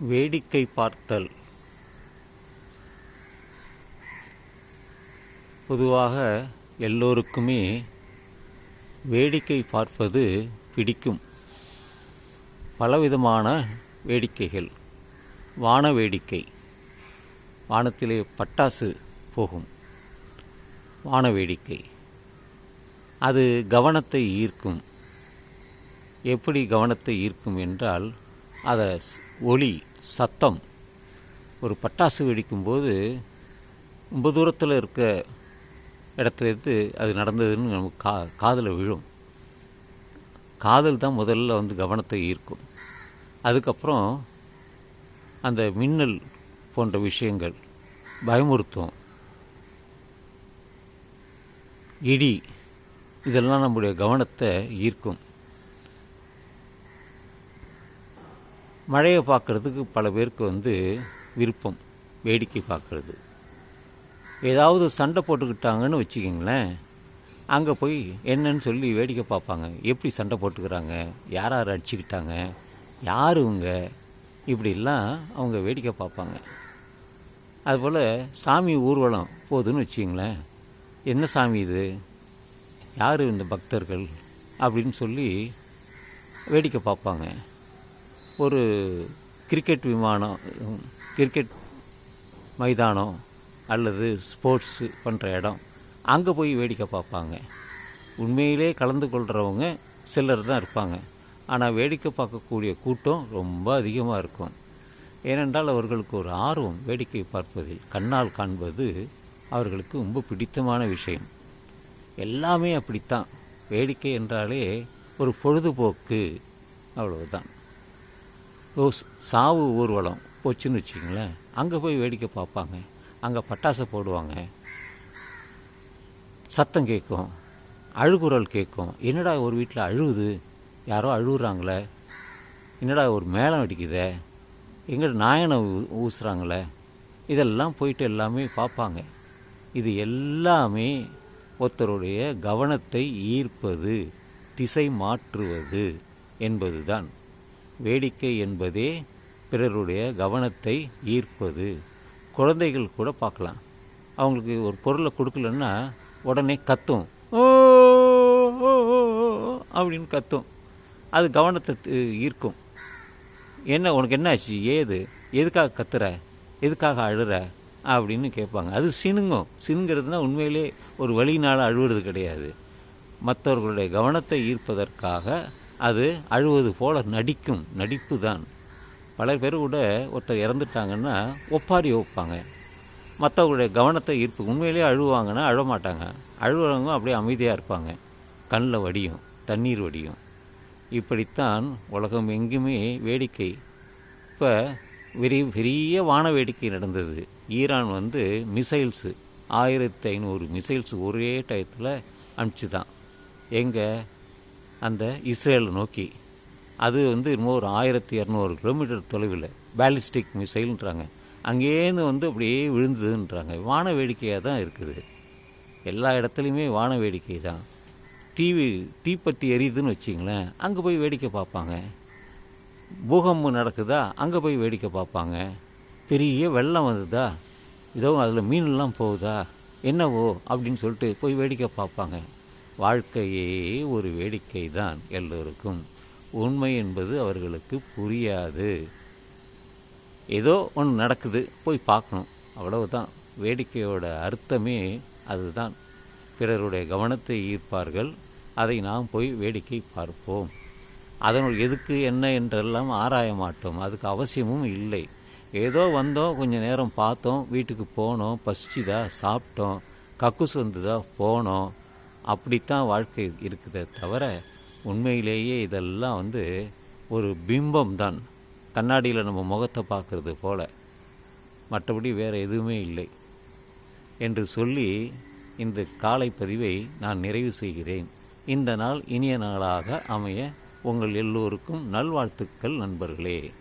வேடிக்கை பார்த்தல். பொதுவாக எல்லோருக்குமே வேடிக்கை பார்ப்பது பிடிக்கும். பலவிதமான வேடிக்கைகள். வான வேடிக்கை. வானத்திலே பட்டாசு போகும். வான வேடிக்கை. அது கவனத்தை ஈர்க்கும். எப்படி கவனத்தை ஈர்க்கும் என்றால் அதை ஒளி சத்தம். ஒரு பட்டாசு வெடிக்கும்போது ரொம்ப தூரத்தில் இருக்க இடத்துல இருந்து அது நடந்ததுன்னு நமக்கு கா காதில் விழும். காதல் தான் முதல்ல வந்து கவனத்தை ஈர்க்கும். அதுக்கப்புறம் அந்த மின்னல் போன்ற விஷயங்கள் பயமுறுத்தும். இடி இதெல்லாம் நம்முடைய கவனத்தை ஈர்க்கும். மழையை பார்க்குறதுக்கு பல பேருக்கு வந்து விருப்பம் வேடிக்கை பார்க்குறது. ஏதாவது சண்டை போட்டுக்கிட்டாங்கன்னு வச்சுக்கிங்களேன் அங்கே போய் என்னன்னு சொல்லி வேடிக்கை பார்ப்பாங்க. எப்படி சண்டை போட்டுக்கிறாங்க? யார் யார் அடிச்சுக்கிட்டாங்க? யார் இவங்க? இப்படிலாம் அவங்க வேடிக்கை பார்ப்பாங்க. அதுபோல் சாமி ஊர்வலம் போகுதுன்னு வச்சுங்களேன் என்ன சாமி இது? யார் இந்த பக்தர்கள்? அப்படின்னு சொல்லி வேடிக்கை பார்ப்பாங்க. ஒரு கிரிக்கெட் விமானம் கிரிக்கெட் மைதானம் அல்லது ஸ்போர்ட்ஸு பண்ணுற இடம். அங்கே போய் வேடிக்கை பார்ப்பாங்க. உண்மையிலே கலந்து கொள்கிறவங்க சிலர் தான் இருப்பாங்க. ஆனால் வேடிக்கை பார்க்கக்கூடிய கூட்டம் ரொம்ப அதிகமாக இருக்கும். ஏனென்றால் அவர்களுக்கு ஒரு ஆர்வம் வேடிக்கை பார்ப்பதில். கண்ணால் காண்பது அவர்களுக்கு ரொம்ப பிடித்தமான விஷயம். எல்லாமே அப்படித்தான். வேடிக்கை என்றாலே ஒரு பொழுதுபோக்கு. அவ்வளவுதான். ஓ சாவு ஊர்வலம் போச்சுன்னு வச்சிங்களேன் அங்கே போய் வேடிக்கை பார்ப்பாங்க. அங்கே பட்டாசு போடுவாங்க. சத்தம் கேட்கும். அழுகுரல் கேட்கும். என்னடா ஒரு வீட்டில் அழுகுது? யாரோ அழுகுறாங்களே. என்னடா ஒரு மேளம் அடிக்குதே? எங்கே நாயனை ஊ- ஊசுறாங்களே. இதெல்லாம் போயிட்டு எல்லாமே பார்ப்பாங்க. இது எல்லாமே ஒருத்தருடைய கவனத்தை ஈர்ப்பது திசை மாற்றுவது என்பது தான் வேடிக்கை என்பதே பிறருடைய கவனத்தை ஈர்ப்பது. குழந்தைகள் கூட பார்க்கலாம். அவங்களுக்கு ஒரு பொருளை கொடுக்கலன்னா உடனே கத்தும். ஓ அப்படின்னு கத்தும். அது கவனத்தை ஈர்க்கும். என்ன உனக்கு என்ன ஆச்சு ஏது? எதுக்காக கத்துற? எதுக்காக அழுற? அப்படின்னு கேட்பாங்க. அது சினுங்கும். சினுங்கிறதுனா உண்மையிலே ஒரு வழியினால் அழுவுறது கிடையாது. மற்றவர்களுடைய கவனத்தை ஈர்ப்பதற்காக அது அழுவது போல நடிக்கும் நடிப்பு தான் பல பேர் கூட ஒருத்தர் இறந்துட்டாங்கன்னா ஒப்பாரி வைப்பாங்க மற்றவங்களுடைய கவனத்தை ஈர்ப்பு உண்மையிலேயே அழுவாங்கன்னா அழமாட்டாங்க. மாட்டாங்க அழுவுறவங்க அப்படியே அமைதியாக இருப்பாங்க. கண்ணில் வடியும் தண்ணீர் வடியும். இப்படித்தான் உலகம் எங்குமே வேடிக்கை. இப்போ பெரிய பெரிய வான வேடிக்கை நடந்தது. ஈரான் வந்து மிசைல்ஸு ஆயிரத்தி ஐநூறு மிசைல்ஸ் ஒரே டயத்தில் அனுப்பிச்சுதான். எங்கே? அந்த இஸ்ரேலை நோக்கி. அது வந்து இன்னும் ஒரு ஆயிரத்தி இரநூறு கிலோமீட்டர் தொலைவில் பேலிஸ்டிக் மிசைல்ன்றாங்க. அங்கேருந்து வந்து அப்படியே விழுந்ததுன்றாங்க. வான வேடிக்கையாக தான் இருக்குது. எல்லா இடத்துலையுமே வான வேடிக்கை தான். டிவி தீப்பத்தி எரியுதுன்னு வச்சிங்களேன் அங்கே போய் வேடிக்கை பார்ப்பாங்க. பூகம்பம் நடக்குதா அங்கே போய் வேடிக்கை பார்ப்பாங்க. பெரிய வெள்ளம் வந்ததா இதோ அதில் மீன்லாம் போகுதா என்னவோ அப்படின்னு சொல்லிட்டு போய் வேடிக்கை பார்ப்பாங்க. வாழ்க்கையே ஒரு வேடிக்கை தான் எல்லோருக்கும். உண்மை என்பது அவர்களுக்கு புரியாது. ஏதோ ஒன்று நடக்குது போய் பார்க்கணும். அவ்வளவுதான். வேடிக்கையோட அர்த்தமே அதுதான். பிறருடைய கவனத்தை ஈர்ப்பார்கள். அதை நாம் போய் வேடிக்கை பார்ப்போம். அதனுள் எதுக்கு என்ன என்றெல்லாம் ஆராய மாட்டோம். அதுக்கு அவசியமும் இல்லை. ஏதோ வந்தோம் கொஞ்சம் நேரம் பார்த்தோம் வீட்டுக்கு போனோம் பசிச்சுதா சாப்பிட்டோம் கக்குஸ் வந்துதா போனோம். அப்படித்தான் வாழ்க்கை இருக்குதே தவிர உண்மையிலேயே இதெல்லாம் வந்து ஒரு பிம்பம் தான். கண்ணாடியில் நம்ம முகத்தை பார்க்குறது போல. மற்றபடி வேறு எதுவுமே இல்லை. என்று சொல்லி இந்த காலை பதிவை நான் நிறைவு செய்கிறேன். இந்த நாள் இனிய நாளாக அமைய உங்கள் எல்லோருக்கும் நல்வாழ்த்துக்கள் நண்பர்களே.